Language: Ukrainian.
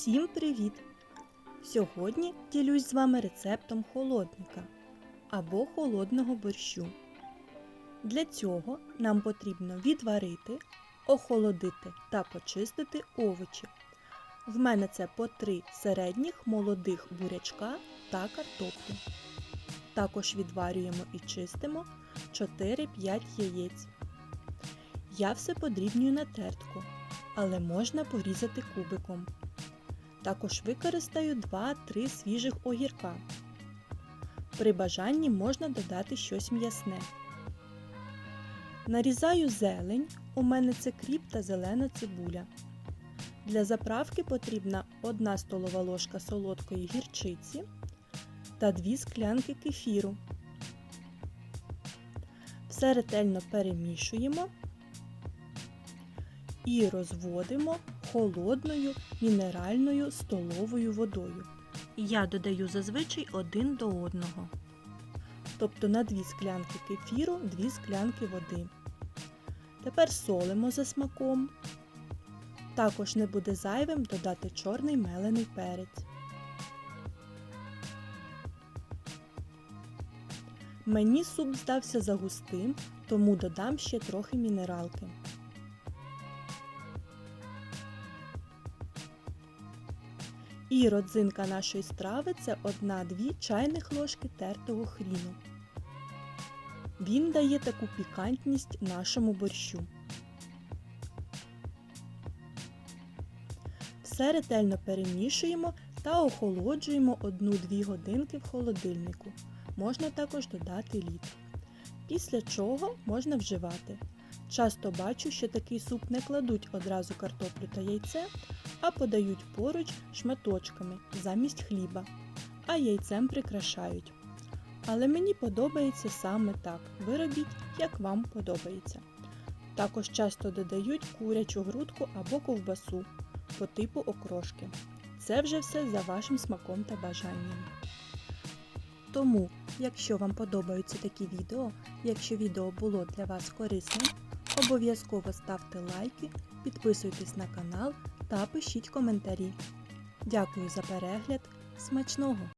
Всім привіт! Сьогодні ділюсь з вами рецептом холодника або холодного борщу. Для цього нам потрібно відварити, охолодити та почистити овочі. В мене це по три середніх молодих бурячка та картоплю. Також відварюємо і чистимо 4-5 яєць. Я все подрібнюю на тертку, але можна порізати кубиком. Також використаю 2-3 свіжих огірка. При бажанні можна додати щось м'ясне. Нарізаю зелень, у мене це кріп та зелена цибуля. Для заправки потрібна 1 столова ложка солодкої гірчиці та 2 склянки кефіру. Все ретельно перемішуємо і розводимо холодною мінеральною столовою водою. Я додаю зазвичай один до одного. Тобто на 2 склянки кефіру 2 склянки води. Тепер солимо за смаком. Також не буде зайвим додати чорний мелений перець. Мені суп здався загустим, тому додам ще трохи мінералки. І родзинка нашої страви це 1-2 чайних ложки тертого хріну. Він дає таку пікантність нашому борщу. Все ретельно перемішуємо та охолоджуємо 1-2 годинки в холодильнику. Можна також додати лід. Після чого можна вживати. Часто бачу, що такий суп не кладуть одразу картоплю та яйце, а подають поруч шматочками замість хліба, а яйцем прикрашають. Але мені подобається саме так. Ви робіть, як вам подобається. Також часто додають курячу грудку або ковбасу по типу окрошки. Це вже все за вашим смаком та бажанням. Тому, якщо вам подобаються такі відео, якщо відео було для вас корисним, обов'язково ставте лайки, підписуйтесь на канал та пишіть коментарі. Дякую за перегляд. Смачного!